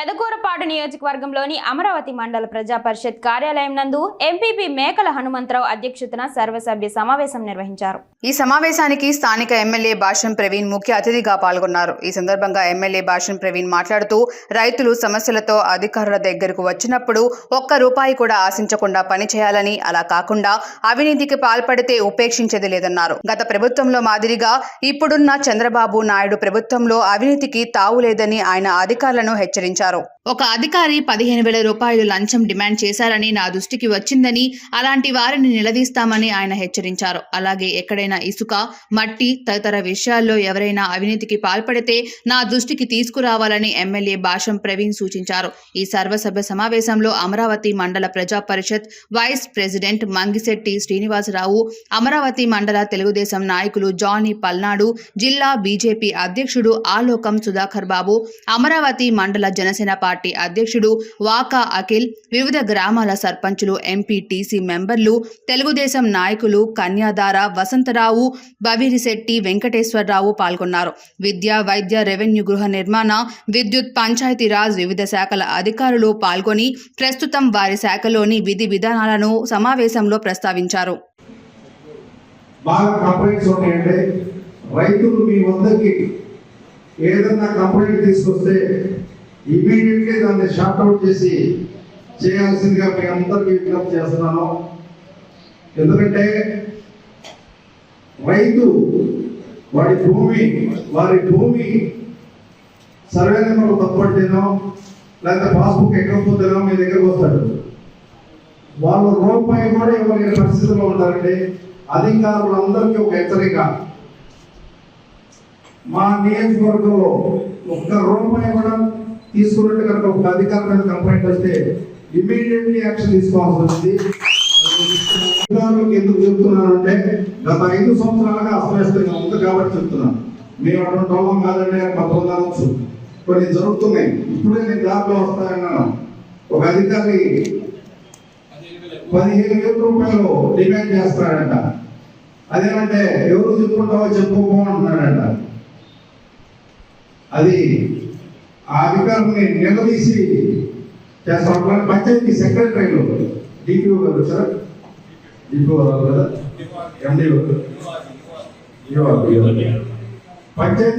పెదకూరపాడు నియోజకవర్గంలోని అమరావతి మండల ప్రజా పరిషత్ కార్యాలయం నందు ఎంపీపీ మేకల హనుమంతరావు అధ్యక్షతన సర్వసభ్య సమావేశం నిర్వహించారు. ఈ సమావేశానికి స్థానిక ఎమ్మెల్యే భాషం ప్రవీణ్ ముఖ్య అతిథిగా పాల్గొన్నారు. ఈ సందర్భంగా ఎమ్మెల్యే భాషం ప్రవీణ్ మాట్లాడుతూ రైతులు సమస్యలతో అధికారుల దగ్గరకు వచ్చినప్పుడు ఒక్క రూపాయి కూడా ఆశించకుండా పనిచేయాలని అలా కాకుండా అవినీతికి పాల్పడితే ఉపేక్షించేది లేదన్నారు. గత ప్రభుత్వంలో మాదిరిగా ఇప్పుడున్న చంద్రబాబు నాయుడు ప్రభుత్వంలో అవినీతికి తావు లేదని ఆయన అధికారులను హెచ్చరించారు. ఒక అధికారి పదిహేను వేల రూపాయలు లంచం డిమాండ్ చేశారని నా దృష్టికి వచ్చిందని అలాంటి వారిని నిలదీస్తామని ఆయన హెచ్చరించారు. అలాగే ఎక్కడైనా ఇసుక మట్టి తదితర విషయాల్లో ఎవరైనా అవినీతికి పాల్పడితే నా దృష్టికి తీసుకురావాలని ఎమ్మెల్యే భాషం ప్రవీణ్ సూచించారు. ఈ సర్వసభ్య సమావేశంలో అమరావతి మండల ప్రజా పరిషత్ వైస్ ప్రెసిడెంట్ మంగిశెట్టి శ్రీనివాసరావు అమరావతి మండల తెలుగుదేశం నాయకులు జానీ పల్నాడు జిల్లా బీజేపీ అధ్యక్షుడు ఆలోకం సుధాకర్ బాబు అమరావతి మండల జన జనసేన పార్టీ అధ్యక్షుడు వాకా అఖిల్ వివిధ గ్రామాల సర్పంచులు ఎంపీటీసీ మెంబర్లు తెలుగుదేశం నాయకులు కన్యాదార వసంతరావు బవిరిశెట్టి వెంకటేశ్వరరావు పాల్గొన్నారు. విద్య వైద్య రెవెన్యూ గృహ నిర్మాణ విద్యుత్ పంచాయతీరాజ్ వివిధ శాఖల అధికారులు పాల్గొని ప్రస్తుతం వారి శాఖలోని విధి విధానాలను సమావేశంలో ప్రస్తావించారు. బాగా కంప్లైంట్స్ ఉన్నాయండి రైతులు మీ వద్దకి ఏదన్నా కంప్లైంట్ తీసుకొస్తే ఇమీడియట్గా దాన్ని షార్ట్ అవుట్ చేసి చేయాల్సిందిగా మీ అందరికీ విజ్ఞప్తి చేస్తున్నాను. ఎందుకంటే రైతు వాడి భూమి వారి భూమి సర్వే నెంబర్ తప్పట్టేనో లేకపోతే పాస్బుక్ ఎక్కకపోతేనో మీ దగ్గరకు వస్తాడు. వాళ్ళు రూపాయి కూడా ఇవ్వలేని పరిస్థితిలో ఉంటారండి అధికారులందరికీ ఒక హెచ్చరిక. మా నియోజకవర్గంలో ఒక్క రూపాయి కూడా తీసుకున్నట్టు కనుక ఒక అధికారి కంప్లైంట్ వస్తే ఇమీడియట్లీ యాక్షన్ తీసుకోవాల్సి వచ్చింది అధికారులకు ఎందుకు చెప్తున్నానంటే గత ఐదు సంవత్సరాలుగా అస్తవ్యస్తంగా ఉంది కాబట్టి చెప్తున్నాను. మేము అటువంటి రోగం కాదండి పత్రం కావచ్చు కొన్ని జరుగుతున్నాయి. ఇప్పుడే నేను దాంట్లో వస్తానన్నాను. ఒక అధికారి పదిహేను వేల రూపాయలు డిమాండ్ చేస్తాడంట అదేనంటే ఎవరు చెప్పుకుంటావో చెప్పుకోమంటున్నాడంట అది ఆ అధికారుని నిలదీసి చేస్తాం. పంచాయతీ సెక్రటరీలు డిపిఓ గారు సార్ డిపిఓ గారు కదా? ఎండిఓ పంచాయతీ